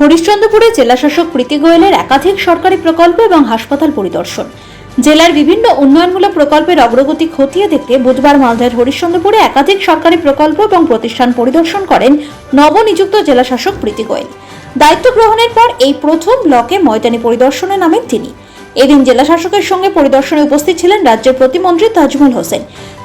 হরিশ্চন্দ্রপুরে জেলাশাসক প্রীতি গোয়েলের একাধিক সরকারি প্রকল্প এবং হাসপাতাল পরিদর্শন। জেলার বিভিন্ন উন্নয়নমূলক প্রকল্পের অগ্রগতি খতিয়ে দেখতে বুধবার মালদার হরিশ্চন্দ্রপুরে একাধিক সরকারি প্রকল্প এবং প্রতিষ্ঠান পরিদর্শন করেন নবনিযুক্ত জেলাশাসক প্রীতি গোয়েল। দায়িত্ব গ্রহণের পর এই প্রথম ব্লকে ময়দানি পরিদর্শনে নামেন তিনি। এদিন জেলাশাসকের সঙ্গে পরিদর্শনে উপস্থিত ছিলেন রাজ্যের প্রতিমন্ত্রী তাজমুল হোসেন।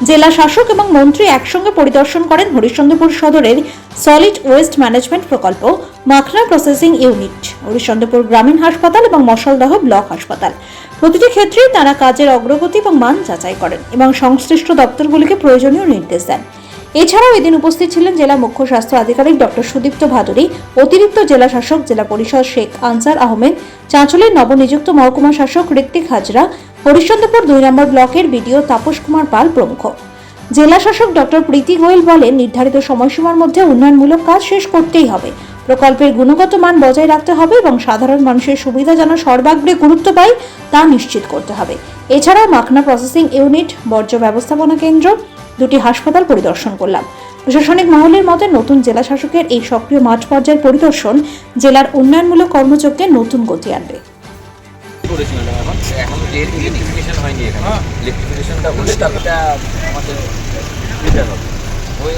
জেলা শাসক এবং মন্ত্রী একসঙ্গে পরিদর্শন করেন হরিশ্চন্দ্রপুর সদরের সলিড ওয়েস্ট ম্যানেজমেন্ট প্রকল্প, মাখনা প্রসেসিং ইউনিট, হরিশ্চন্দ্রপুর গ্রামীণ হাসপাতাল এবং মশলদহ ব্লক হাসপাতাল। প্রতিটি ক্ষেত্রেই তারা কাজের অগ্রগতি এবং মান যাচাই করেন এবং সংশ্লিষ্ট দপ্তরগুলিকে প্রয়োজনীয় নির্দেশ দেন। এছাড়াও এদিন উপস্থিত ছিলেন জেলা মুখ্য স্বাস্থ্য আধিকারিক ডক্টর সুদীপ্ত ভাদুরী, অতিরিক্ত জেলা শাসক জেলা পরিষদ শেখ আনসার আহমেদ, চাঁচলের নবনিযুক্ত মহকুমা শাসক ঋত্বিক হাজরা হরিশ্চন্দ্রপুর দুই নম্বর ব্লকের বিডিও তাপস কুমার পাল প্রমুখ। জেলা শাসক ডক্টর প্রীতি গোয়েল বলেন, নির্ধারিত সময়সীমার মধ্যে উন্নয়নমূলক কাজ শেষ করতেই হবে। প্রকল্পের গুণগত মান বজায় রাখতে হবে এবং সাধারণ মানুষের সুবিধা যেন সর্বাগ্রে গুরুত্ব পায়, তা নিশ্চিত করতে হবে। এছাড়াও মাখনা প্রসেসিং ইউনিট, বর্জ্য ব্যবস্থাপনা কেন্দ্র দুটি হাসপাতাল পরিদর্শন করলাম। প্রশাসনিক মহলের মতে, নতুন জেলা শাসকের এই সক্রিয় মাঠ পর্যায়ের পরিদর্শন জেলার উন্নয়নমূলক কর্মযজ্ঞে নতুন গতি আনবে। করেছি ম্যাডাম এখন। এখন যে ইলেকট্রিফিকেশন হয়নি এখানে। ইলেকট্রিফিকেশনটা হলে তারপরটা আমাদের সুবিধা হবে ওই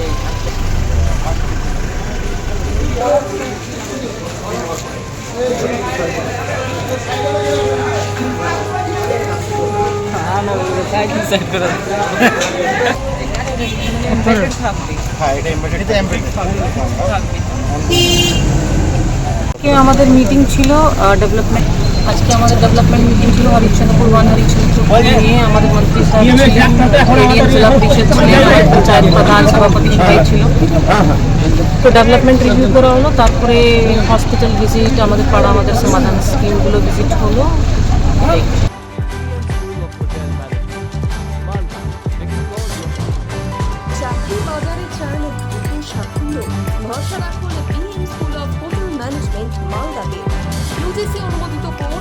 আজকে আমাদের মিটিং ছিল ডেভেলপমেন্ট আজকে আমাদের ডেভেলপমেন্ট মিটিং ছিল হরিশ্চন্দ্রপুর ওয়ান হরিশ্চন্দ্রপুর নিয়ে আমাদের মন্ত্রী সাহেব ছিলেন এডিএম জেলা পরিষদ পঞ্চায়েত প্রধান সভাপতি সবাই ছিল তো ডেভেলপমেন্ট রিভিউ করা হলো তারপরে হসপিটাল ভিজিট আমাদের পাড়া আমাদের সমাধান স্কিমগুলো ভিজিট হলো। চাকরি বাজারে চান সাফল্য ভরসা রাখুন স্কুল অফ হোটেল ম্যানেজমেন্ট মালদাতে। ইউজিসি অনুমোদিত